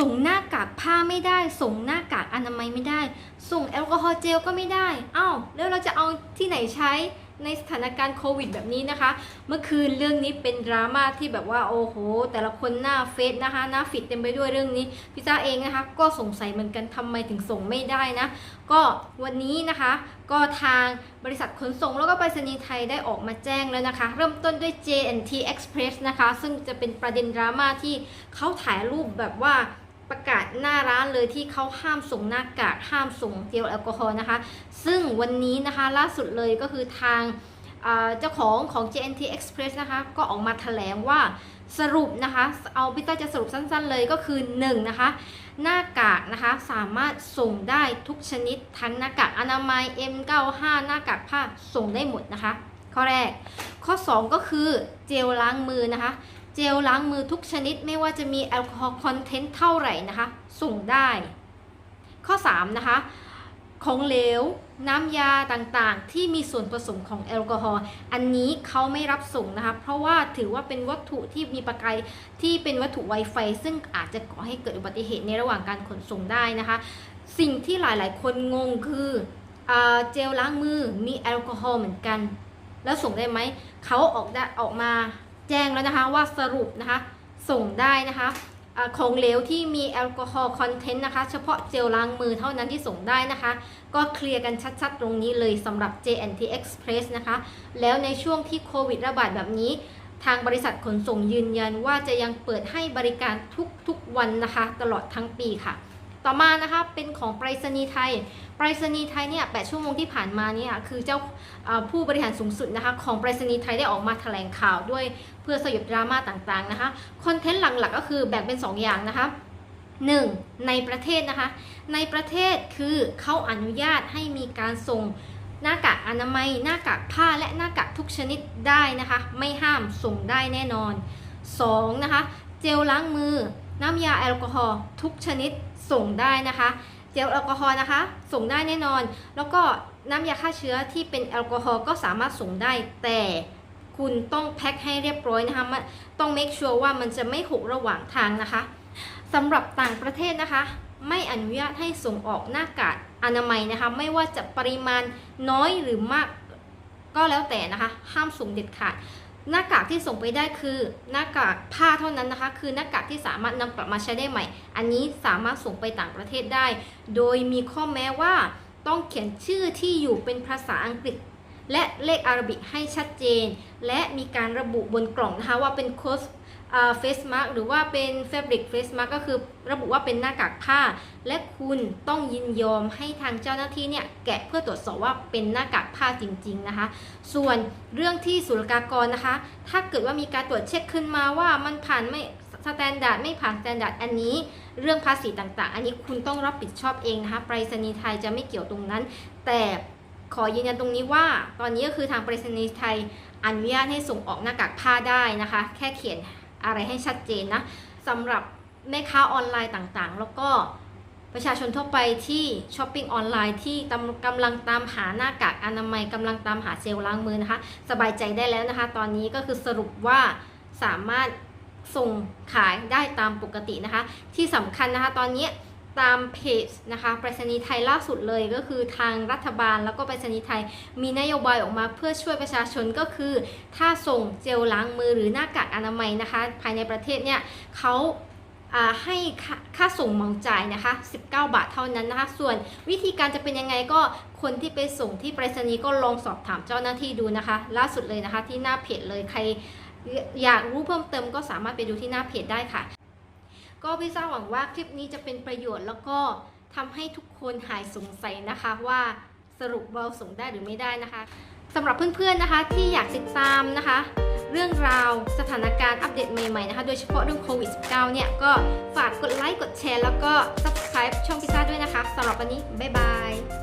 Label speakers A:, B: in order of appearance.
A: ส่งหน้ากากผ้าไม่ได้ ส่งหน้ากากอนามัยไม่ได้ ส่งแอลกอฮอล์เจลก็ไม่ได้อ้าวแล้วเราจะเอาที่ไหนใช้ในสถานการณ์โควิดแบบนี้นะคะ เมื่อคืนเรื่องนี้เป็นดราม่าที่แบบว่าโอ้โห แต่ละคนหน้าเฟซนะคะ หน้าฟิตเต็มไปด้วยเรื่องนี้พี่จ้าเองนะคะ ก็สงสัยเหมือนกันทำไมถึงส่งไม่ได้นะ ก็วันนี้นะคะ ก็ทางบริษัทขนส่งแล้วก็ไปรษณีย์ไทยได้ออกมาแจ้งแล้วนะคะ เริ่มต้นด้วย JNT Express นะคะ ซึ่งจะเป็นประเด็นดราม่าที่เขาถ่ายรูปแบบว่า ประกาศหน้าร้านเลยที่เขาห้ามส่งหน้ากากห้ามส่งเจลแอลกอฮอล์นะคะ ซึ่งวันนี้นะคะล่าสุดเลยก็คือทางเจ้าของของ JNT Express นะคะ ก็ออกมาแถลงว่าสรุปนะคะ เอาพี่ต้าจะสรุปสั้นๆเลยก็คือ1นะคะ หน้ากากนะคะสามารถส่งได้ทุกชนิดทั้งหน้ากากอนามัย M95 หน้ากากผ้าส่งได้หมดนะคะ ข้อแรก ข้อ 2 ก็คือเจลล้างมือนะคะ จลล้างมือทุกชนิดไม่ว่าจะมีแอลกอฮอล์คอนเทนต์เท่าไหร่นะคะ ส่งได้ ข้อ 3 นะคะ ของเหลว น้ำยาต่างๆ ที่มีส่วนผสมของแอลกอฮอล์อันนี้เขาไม่รับส่งนะคะ เพราะว่าถือว่าเป็นวัตถุที่มีประกายที่เป็นวัตถุไวไฟ ซึ่งอาจจะก่อให้เกิดอุบัติเหตุในระหว่างการขนส่งได้นะคะ สิ่งที่หลายๆ คนงงคืออเจลล้างมือมีแอลกอฮอล์เหมือนกัน แล้วส่งได้ไหมเขาออกได้ออกมา แจ้งแล้วนะคะว่าสรุปนะคะส่งได้นะคะของเหลวที่มีแอลกอฮอล์คอนเทนต์นะคะ เฉพาะเจลล้างมือเท่านั้นที่ส่งได้นะคะ ก็เคลียร์กันชัดๆ ตรงนี้เลยสำหรับ JNT Express นะคะ แล้วในช่วงที่โควิดระบาดแบบนี้ ทางบริษัทขนส่งยืนยันว่าจะยังเปิดให้บริการทุกๆวันนะคะ ตลอดทั้งปีค่ะ ต่อมานะคะเป็นของไปรษณีย์ไทยไปรษณีย์ไทยเนี่ยแปดชั่วโมงที่ผ่านมาเนี่ยคือเจ้าผู้บริหารสูงสุดนะคะของไปรษณีย์ไทยได้ออกมาแถลงข่าวด้วยเพื่อสยบดราม่าต่างๆนะคะคอนเทนต์หลักๆก็คือแบ่งเป็น 2 อย่างนะคะ 1. ในประเทศนะคะ ในประเทศคือเขาอนุญาตให้มีการส่งหน้ากากอนามัย หน้ากากผ้าและหน้ากากทุกชนิดได้นะคะ ไม่ห้ามส่งได้แน่นอน 2. นะคะ เจลล้างมือ น้ำยาแอลกอฮอล์ทุกชนิด ส่งได้นะคะ เจลแอลกอฮอล์นะคะ ส่งได้แน่นอน แล้วก็น้ำยาฆ่าเชื้อที่เป็นแอลกอฮอล์ก็สามารถส่งได้ แต่คุณต้องแพ็คให้เรียบร้อยนะคะมันต้อง make sure ว่ามันจะไม่หกระหว่างทางนะคะสำหรับต่างประเทศนะคะ ไม่อนุญาตให้ส่งออกหน้ากากอนามัยนะคะ ไม่ว่าจะปริมาณน้อยหรือมากก็แล้วแต่นะคะ ห้ามส่งเด็ดขาด หน้ากากที่ส่งไปได้คือหน้ากากผ้าเท่านั้นนะคะ คือหน้ากากที่สามารถนำกลับมาใช้ได้ใหม่ อันนี้สามารถส่งไปต่างประเทศได้ โดยมีข้อแม้ว่าต้องเขียนชื่อที่อยู่เป็นภาษาอังกฤษ และเลขอารบิกให้ชัดเจน และมีการระบุบนกล่องนะคะว่าเป็นโค้ด เฟสมาร์กหรือว่าเป็นแฟบริกเฟสมาร์กก็คือระบุว่าเป็นหน้ากากผ้า และคุณต้องยินยอมให้ทางเจ้าหน้าที่เนี่ยแกะเพื่อตรวจสอบว่าเป็นหน้ากากผ้าจริง ๆนะคะ ส่วนเรื่องที่ศุลกากรนะคะ ถ้าเกิดว่ามีการตรวจเช็คขึ้นมาว่ามันผ่านไม่สแตนดาร์ดไม่ผ่านสแตนดาร์ดอันนี้ เรื่องภาษีต่างๆ อันนี้คุณต้องรับผิดชอบเองนะคะไปรษณีย์ไทยจะไม่เกี่ยวตรงนั้น แต่ขอยืนยันตรงนี้ว่า ตอนนี้ก็คือทางไปรษณีย์ไทยอนุญาตให้ส่งออกหน้ากากผ้าได้นะคะ แค่เขียน อะไรให้ชัดเจนนะสำหรับแม่ค้าออนไลน์ต่างๆ แล้วก็ประชาชนทั่วไปที่ช้อปปิ้งออนไลน์ที่ตำกำลังตามหาหน้ากากอนามัยกำลังตามหาเจลล้างมือนะคะ สบายใจได้แล้วนะคะ ตอนนี้ก็คือสรุปว่าสามารถส่งขายได้ตามปกตินะคะ ที่สำคัญนะคะตอนนี้ ตามเพจนะคะไปรษณีย์ไทยล่าสุดเลยก็คือทางรัฐบาลแล้วก็ไปรษณีย์ไทย มีนโยบายออกมาเพื่อช่วยประชาชนก็คือ ถ้าส่งเจลล้างมือหรือหน้ากากอนามัยนะคะ ภายในประเทศเนี่ยเขาให้ค่าค่าส่งเหมาจ่ายนะคะ 19 บาทเท่านั้นนะคะ ส่วนวิธีการจะเป็นยังไงก็คนที่ไปส่งที่ไปรษณีย์ก็ลองสอบถามเจ้าหน้าที่ดูนะคะ ล่าสุดเลยนะคะที่หน้าเพจเลยใครอยากรู้เพิ่มเติมก็สามารถไปดูที่หน้าเพจได้ค่ะ ก็พี่ซ่าหวังว่าคลิปนี้จะเป็นประโยชน์แล้วก็ทำให้ทุกคนหายสงสัยนะคะว่าสรุปเราส่งได้หรือไม่ได้นะคะสำหรับเพื่อนๆนะคะที่อยากติดตามนะคะ เรื่องราวสถานการณ์อัปเดตใหม่ๆนะคะ โดยเฉพาะเรื่องโควิด -19 เนี่ยก็ฝากกดไลค์กดแชร์แล้วก็ subscribe ช่องพิซซ่าด้วยนะคะสำหรับวันนี้ บ๊ายบาย